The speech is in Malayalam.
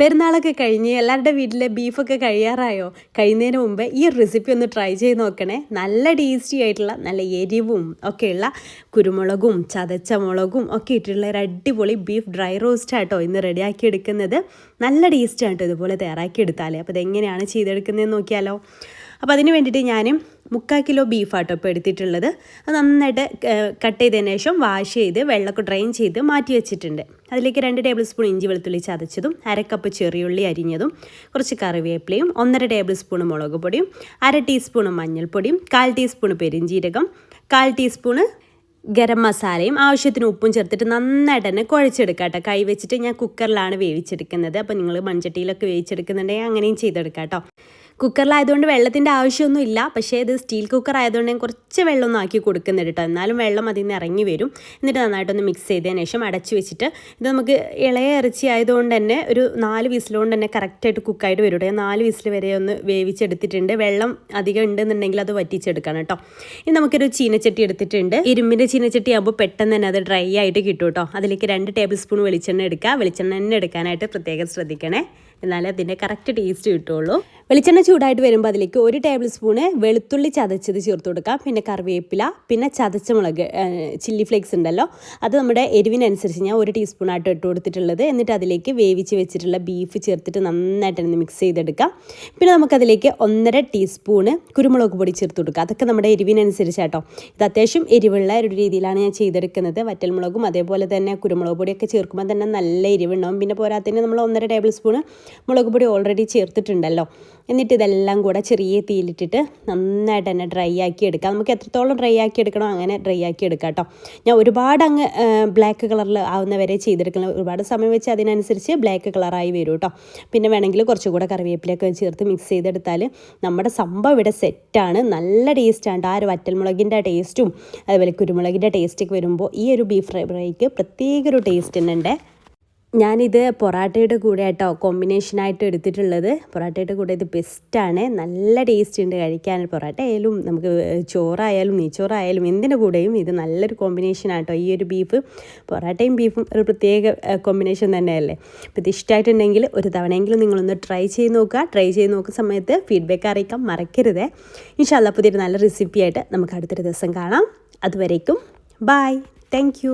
പെരുന്നാളൊക്കെ കഴിഞ്ഞ് എല്ലാവരുടെ വീട്ടിലെ ബീഫൊക്കെ കഴിയാറായോ? കഴിയുന്നതിന് മുമ്പ് ഈ റെസിപ്പി ഒന്ന് ട്രൈ ചെയ്ത് നോക്കണേ. നല്ല ടേസ്റ്റി ആയിട്ടുള്ള നല്ല എരിവും ഒക്കെയുള്ള കുരുമുളകും ചതച്ച മുളകും ഒക്കെ ഇട്ടിട്ടുള്ള ഒരു അടിപൊളി ബീഫ് ഡ്രൈ റോസ്റ്റ് ആട്ടോ ഇന്ന് റെഡിയാക്കി എടുക്കുന്നത്. നല്ല ടേസ്റ്റ് ആട്ടോ ഇതുപോലെ തയ്യാറാക്കി എടുത്താലേ. അപ്പോൾ ഇതെങ്ങനെയാണ് ചെയ്തെടുക്കുന്നതെന്ന് നോക്കിയാലോ. അപ്പോൾ അതിന് വേണ്ടിയിട്ട് ഞാൻ മുക്കാൽ കിലോ ബീഫാട്ടോ ഇപ്പോൾ എടുത്തിട്ടുള്ളത്. അത് നന്നായിട്ട് കട്ട് ചെയ്തതിന് ശേഷം വാഷ് ചെയ്ത് വെള്ളമൊക്കെ ഡ്രെയിൻ ചെയ്ത് മാറ്റി വെച്ചിട്ടുണ്ട്. അതിലേക്ക് രണ്ട് ടേബിൾ സ്പൂൺ ഇഞ്ചി വെളുത്തുള്ളി ചതച്ചതും അരക്കപ്പ് ചെറിയുള്ളി അരിഞ്ഞതും കുറച്ച് കറിവേപ്പിലയും ഒന്നര ടേബിൾ സ്പൂൺ മുളക് പൊടിയും അര ടീസ്പൂൺ മഞ്ഞൾപ്പൊടിയും കാൽ ടീസ്പൂൺ പെരിഞ്ചീരകം കാൽ ടീസ്പൂണ് ഗരം മസാലയും ആവശ്യത്തിന് ഉപ്പും ചേർത്തിട്ട് നന്നായിട്ട് തന്നെ കുഴച്ചെടുക്കുക കേട്ടോ. കൈ വെച്ചിട്ട് ഞാൻ കുക്കറിലാണ് വേവിച്ചെടുക്കുന്നത്. അപ്പോൾ നിങ്ങൾ മൺചട്ടിയിലൊക്കെ വേവിച്ചെടുക്കുന്നുണ്ടെങ്കിൽ അങ്ങനെയും ചെയ്തെടുക്കാം കേട്ടോ. കുക്കറിലായതുകൊണ്ട് വെള്ളത്തിന്റെ ആവശ്യമൊന്നും ഇല്ല പക്ഷേ ഇത് സ്റ്റീൽ കുക്കർ ആയതുകൊണ്ട് ഞാൻ കുറച്ച് വെള്ളമൊന്നും ആക്കി കൊടുക്കുന്നുണ്ട് കേട്ടോ എന്നാലും വെള്ളം അതിൽ നിന്ന് ഇറങ്ങി വരും. എന്നിട്ട് നന്നായിട്ടൊന്ന് മിക്സ് ചെയ്തതിന് ശേഷം അടച്ചു വെച്ചിട്ട് ഇത് നമുക്ക് ഇളയ ഇറച്ചി ആയതുകൊണ്ട് തന്നെ ഒരു നാല് വിസിലുകൊണ്ട് തന്നെ കറക്റ്റായിട്ട് കുക്കായിട്ട് വരും കേട്ടോ നാല് വിസിൽ വരെ ഒന്ന് വേവിച്ചെടുത്തിട്ടുണ്ട്. വെള്ളം അധികം ഉണ്ടെന്നുണ്ടെങ്കിൽ അത് വറ്റിച്ചെടുക്കണം കേട്ടോ ഇനി നമുക്കൊരു ചീനച്ചട്ടി എടുത്തിട്ടുണ്ട്. ഇരുമ്പിന്റെ ചീനച്ചട്ടി ആകുമ്പോൾ പെട്ടെന്ന് തന്നെ അത് ഡ്രൈ ആയിട്ട് കിട്ടും കേട്ടോ അതിലേക്ക് രണ്ട് ടേബിൾ സ്പൂൺ വെളിച്ചെണ്ണ എടുക്കുക. വെളിച്ചെണ്ണ തന്നെ എടുക്കാനായിട്ട് പ്രത്യേകം ശ്രദ്ധിക്കണേ. എന്നാലേ അതിന്റെ കറക്റ്റ് ടേസ്റ്റ് കിട്ടുള്ളൂ. വെളിച്ചെണ്ണ ചൂടായിട്ട് വരുമ്പോൾ അതിലേക്ക് ഒരു ടേബിൾ സ്പൂണ് വെളുത്തുള്ളി ചതച്ചത് ചേർത്ത് കൊടുക്കാം. പിന്നെ കറിവേപ്പില പിന്നെ ചതച്ച മുളക് ചില്ലി ഫ്ലേക്സ് ഉണ്ടല്ലോ. അത് നമ്മുടെ എരിവിനനുസരിച്ച് ഞാൻ ഒരു ടീസ്പൂണായിട്ട് ഇട്ട് കൊടുത്തിട്ടുള്ളത്. എന്നിട്ട് അതിലേക്ക് വേവിച്ച് വെച്ചിട്ടുള്ള ബീഫ് ചേർത്തിട്ട് നന്നായിട്ട് ഒന്ന് മിക്സ് ചെയ്തെടുക്കാം. പിന്നെ നമുക്കതിലേക്ക് ഒന്നര ടീസ്പൂണ് കുരുമുളക് പൊടി ചേർത്ത് കൊടുക്കുക അതൊക്കെ നമ്മുടെ എരിവിനനുസരിച്ചാട്ടോ. ഇത് അത്യാവശ്യം എരിവുള്ള ഒരു രീതിയിലാണ് ഞാൻ ചെയ്തെടുക്കുന്നത്. വറ്റൽമുളകും അതേപോലെ തന്നെ കുരുമുളക് പൊടിയൊക്കെ ചേർക്കുമ്പോൾ തന്നെ നല്ല എരിവുണ്ടാവും. പിന്നെ പോരാത്തതിന് നമ്മൾ ഒന്നര ടേബിൾ സ്പൂണ് മുളക് പൊടി ഓൾറെഡി ചേർത്തിട്ടുണ്ടല്ലോ. എന്നിട്ട് ഇതെല്ലാം കൂടെ ചെറിയ തീയിലിട്ടിട്ട് നന്നായിട്ട് തന്നെ ഡ്രൈ ആക്കി എടുക്കാം. നമുക്ക് എത്രത്തോളം ഡ്രൈ ആക്കി എടുക്കണോ അങ്ങനെ ഡ്രൈ ആക്കി എടുക്കാം കേട്ടോ ഞാൻ ഒരുപാട് അങ്ങ് ബ്ലാക്ക് കളറിൽ ആവുന്നവരെ ചെയ്തെടുക്കണം ഒരുപാട് സമയം വെച്ച് അതിനനുസരിച്ച് ബ്ലാക്ക് കളറായി വരും കേട്ടോ പിന്നെ വേണമെങ്കിൽ കുറച്ചുകൂടെ കറിവേപ്പിലൊക്കെ ചേർത്ത് മിക്സ് ചെയ്തെടുത്താൽ നമ്മുടെ സംഭവം ഇവിടെ സെറ്റാണ് നല്ല ടേസ്റ്റാണ് ആ ഒരു വറ്റൽമുളകിന്റെ ടേസ്റ്റും അതുപോലെ കുരുമുളകിന്റെ ടേസ്റ്റൊക്കെ വരുമ്പോൾ ഈ ഒരു ബീഫ് ഫ്രൈ ഫ്രൈക്ക് പ്രത്യേക ഒരു ടേസ്റ്റ് തന്നെ ഞാനിത് പൊറാട്ടയുടെ കൂടെ കേട്ടോ കോമ്പിനേഷനായിട്ട് എടുത്തിട്ടുള്ളത്. പൊറാട്ടയുടെ കൂടെ ഇത് ബെസ്റ്റാണ്. നല്ല ടേസ്റ്റ് ഉണ്ട് കഴിക്കാൻ. പൊറാട്ട ആയാലും നമുക്ക് ചോറായാലും നെയ്ച്ചോറായാലും എന്തിന്റെ കൂടെയും ഇത് നല്ലൊരു കോമ്പിനേഷൻ ഈ ഒരു ബീഫ് പൊറാട്ടയും ബീഫും ഒരു പ്രത്യേക കോമ്പിനേഷൻ തന്നെയല്ലേ? അപ്പോൾ ഇത് ഇഷ്ടമായിട്ടുണ്ടെങ്കിൽ ഒരു തവണയെങ്കിലും നിങ്ങളൊന്ന് ട്രൈ ചെയ്ത് നോക്കുക. ട്രൈ ചെയ്ത് നോക്കുന്ന സമയത്ത് ഫീഡ്ബാക്ക് അറിയിക്കാൻ മറക്കരുത്. ഇൻഷാല്ല പുതിയൊരു നല്ല റെസിപ്പി ആയിട്ട് നമുക്ക് അടുത്തൊരു ദിവസം കാണാം. അതുവരേക്കും ബായ് താങ്ക്